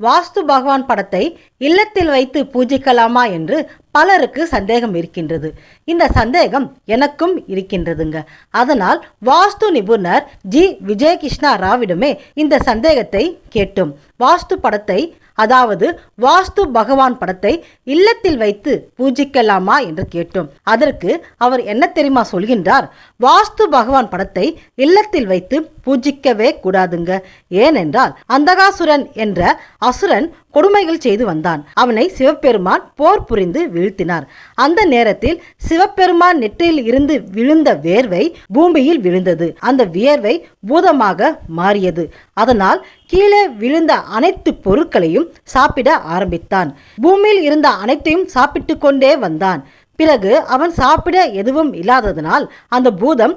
வாஸ்து பகவான் படத்தை இல்லத்தில் வைத்து பூஜிக்கலாமா என்று பலருக்கு சந்தேகம் இருக்கின்றது. இந்த சந்தேகம் எனக்கும் இருக்கின்றதுங்க. அதனால் வாஸ்து நிபுணர் ஜி. விஜயகிருஷ்ணா ராவிடமே இந்த சந்தேகத்தை கேட்டோம். வாஸ்து படத்தை அதாவது வாஸ்து பகவான் படத்தை இல்லத்தில் வைத்து பூஜிக்கலாமா என்று கேட்டோம். அதற்கு அவர் என்ன தெரியுமா சொல்கின்றார்? வாஸ்து பகவான் படத்தை இல்லத்தில் வைத்து பூஜிக்கவே கூடாதுங்க. ஏனென்றால் அந்தகாசுரன் என்ற அசுரன் கொடுமைகள் செய்து வந்தான். அவனை சிவபெருமான் போர் புரிந்து வீழ்த்தினார். அந்த நேரத்தில் சிவபெருமான் நெற்றியில் இருந்து விழுந்த வேர்வை பூமியில் விழுந்தது. அந்த வியர்வை பூதமாக மாறியது. அதனால் கீழே விழுந்த அனைத்து பொருட்களையும் சாப்பிட ஆரம்பித்தான். பூமியில் இருந்த அனைத்தையும் சாப்பிட்டு கொண்டே வந்தான். பிறகு அவன் சாப்பிட எதுவும் இல்லாததனால் அந்த பூதம்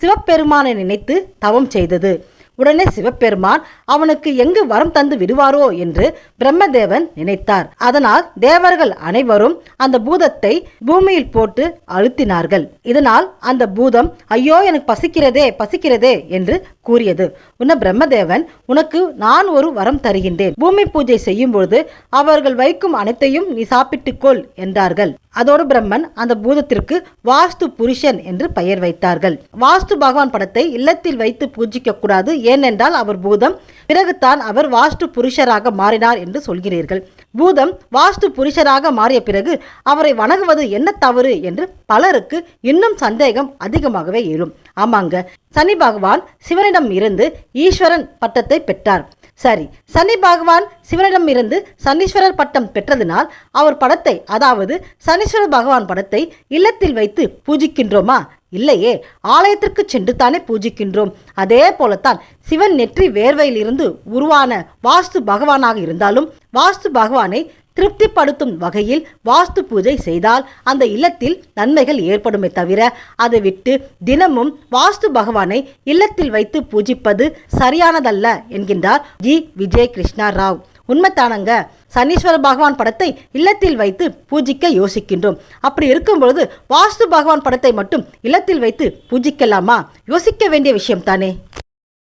சிவபெருமானை நினைத்து தவம் செய்தது. உடனே சிவபெருமான் அவனுக்கு எங்கு வரம் தந்து விடுவாரோ என்று பிரம்மதேவன் நினைத்தார். அதனால் தேவர்கள் அனைவரும் அந்த பூதத்தை பூமியில் போட்டு அழுத்தினார்கள். இதனால் அந்த பூதம் ஐயோ எனக்கு பசிக்கிறதே பசிக்கிறதே என்று கூறியது. உன்ன பிரம்மதேவன் உனக்கு நான் ஒரு வரம் தருகின்றேன். பூமி பூஜை செய்யும் பொழுது அவர்கள் வைக்கும் அனைத்தையும் நீ சாப்பிட்டுக்கொள் என்றார்கள். அதோடு பிரம்மன் அந்த பூதத்திற்கு வாஸ்து புருஷன் என்று பெயர் வைத்தார்கள். வாஸ்து பகவான் படத்தை இல்லத்தில் வைத்து பூஜிக்க கூடாது ஏனென்றால் அவர் பூதம். பிறகுதான் அவர் வாஸ்து புருஷராக மாறினார் என்று சொல்கிறீர்கள். பூதம் வாஸ்து புருஷராக மாறிய பிறகு அவரை வணங்குவது என்ன தவறு என்று பலருக்கு இன்னும் சந்தேகம் அதிகமாகவே எழும் ஆமாங்க. சனி பகவான் சிவனிடம் இருந்து ஈஸ்வரன் பட்டத்தை பெற்றார். சரி சனி பகவான் சிவனிடம் இருந்து சனீஸ்வரர் பட்டம் பெற்றதினால் அவர் படத்தை அதாவது சனீஸ்வர பகவான் படத்தை இல்லத்தில் வைத்து பூஜிக்கின்றோமா? இல்லையே ஆலயத்திற்கு சென்று தானே பூஜிக்கின்றோம். அதே போலத்தான் சிவன் நெற்றி வேர்வையிலிருந்து உருவான வாஸ்து பகவானாக இருந்தாலும் வாஸ்து பகவானை திருப்திப்படுத்தும் வகையில் வாஸ்து பூஜை செய்தால் அந்த இல்லத்தில் நன்மைகள் ஏற்படுமே தவிர அதை விட்டு தினமும் வாஸ்து பகவானை இல்லத்தில் வைத்து பூஜிப்பது சரியானதல்ல என்கின்றார் ஜி. விஜய் கிருஷ்ணா ராவ். உண்மைத்தானங்க சனீஸ்வர பகவான் படத்தை இல்லத்தில் வைத்து பூஜிக்க யோசிக்கின்றோம். அப்படி இருக்கும் பொழுது வாஸ்து பகவான் படத்தை மட்டும் இல்லத்தில் வைத்து பூஜிக்கலாமா? யோசிக்க வேண்டிய விஷயம் தானே